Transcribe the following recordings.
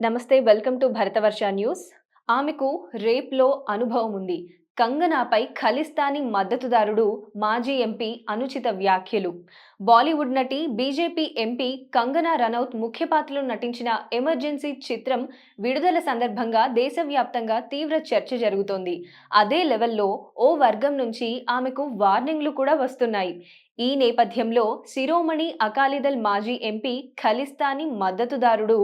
నమస్తే welcome to Bharatavarsha news. ఆమెకు రేప్లో అనుభవం ఉంది. కంగనాపై ఖలిస్తానీ మద్దతుదారుడు మాజీ ఎంపీ అనుచిత వ్యాఖ్యలు. బాలీవుడ్ నటి బీజేపీ ఎంపీ కంగనా రనౌత్ ముఖ్య పాత్రలో నటించిన ఎమర్జెన్సీ చిత్రం విడుదల సందర్భంగా దేశవ్యాప్తంగా తీవ్ర చర్చ జరుగుతోంది. అదే లెవెల్లో ఓ వర్గం నుంచి ఆమెకు వార్నింగ్లు కూడా వస్తున్నాయి. ఈ నేపథ్యంలో శిరోమణి అకాలీదల్ మాజీ ఎంపీ ఖలిస్తానీ మద్దతుదారుడు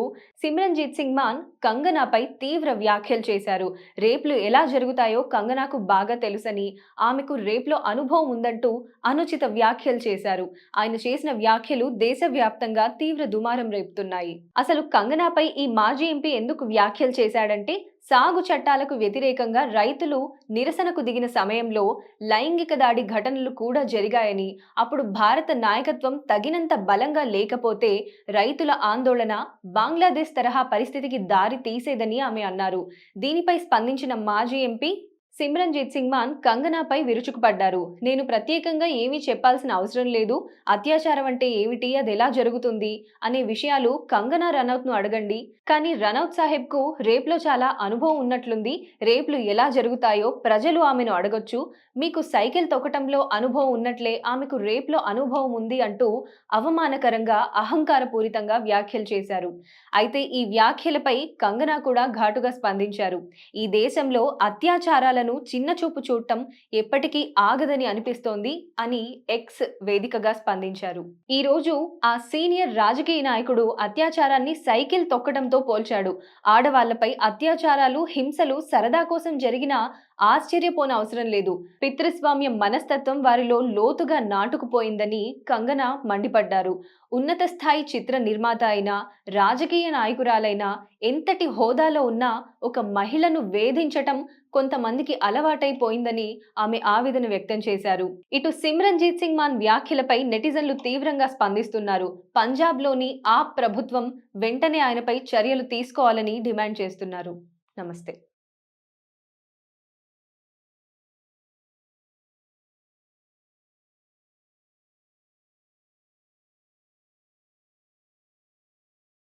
సిమ్రన్జీత్ సింగ్ మాన్ కంగనాపై తీవ్ర వ్యాఖ్యలు చేశారు. రేపులు ఎలా జరుగుతాయో కంగనాకు బాగా తెలుసని ఆమెకు రేపులో అనుభవం ఉందంటూ అనుచిత వ్యాఖ్యలు చేశారు. ఆయన చేసిన వ్యాఖ్యలు దేశవ్యాప్తంగా తీవ్ర దుమారం రేపుతున్నాయి. అసలు కంగనాపై ఈ మాజీ ఎంపీ ఎందుకు వ్యాఖ్యలు చేశాడంటే సాగు చట్టాలకు వ్యతిరేకంగా రైతులు నిరసనకు దిగిన సమయంలో లైంగిక దాడి ఘటనలు కూడా జరిగాయని అప్పుడు భారత నాయకత్వం తగినంత బలంగా లేకపోతే రైతుల ఆందోళన బంగ్లాదేశ్ తరహా పరిస్థితికి దారి తీసేదని ఆమె అన్నారు. దీనిపై స్పందించిన మాజీ ఎంపీ సిమ్రన్జీత్ సింగ్ మాన్ కంగనాపై విరుచుకుపడ్డారు. నేను ప్రత్యేకంగా ఏమీ చెప్పాల్సిన అవసరం లేదు. అత్యాచారం అంటే ఏమిటి? అది ఎలా జరుగుతుంది? అనే విషయాలు కంగనా రనౌత్ను అడగండి. కానీ రనౌత్ సాహెబ్కు రేప్లో చాలా అనుభవం ఉన్నట్లుంది. రేపులు ఎలా జరుగుతాయో ప్రజలు ఆమెను అడగొచ్చు. మీకు సైకిల్ తొక్కటంలో అనుభవం ఉన్నట్లే ఆమెకు రేప్లో అనుభవం ఉంది అంటూ అవమానకరంగా అహంకారపూరితంగా వ్యాఖ్యలు చేశారు. అయితే ఈ వ్యాఖ్యలపై కంగనా కూడా ఘాటుగా స్పందించారు. ఈ దేశంలో అత్యాచారాలను చిన్న చూపు చూడటం ఎప్పటికీ ఆగదని అనిపిస్తోంది అని ఎక్స్ వేదికగా స్పందించారు. ఈ రోజు ఆ సీనియర్ రాజకీయ నాయకుడు అత్యాచారాన్ని సైకిల్ తొక్కడంతో పోల్చాడు. ఆడవాళ్ళపై అత్యాచారాలు హింసలు సరదా కోసం జరిగిన ఆశ్చర్యపోన అవసరం లేదు. పితృస్వామ్య మనస్తత్వం వారిలో లోతుగా నాటుకుపోయిందని కంగన మండిపడ్డారు. ఉన్నత స్థాయి చిత్ర నిర్మాత అయినా రాజకీయ నాయకురాలైనా ఎంతటి హోదాలో ఉన్నా ఒక మహిళను వేధించటం కొంతమందికి అలవాటైపోయిందని ఆమె ఆవేదన వ్యక్తం చేశారు. ఇటు సిమ్రన్జీత్ సింగ్ మాన్ వ్యాఖ్యలపై నెటిజన్లు తీవ్రంగా స్పందిస్తున్నారు. పంజాబ్లోని ఆ ప్రభుత్వం వెంటనే ఆయనపై చర్యలు తీసుకోవాలని డిమాండ్ చేస్తున్నారు. నమస్తే.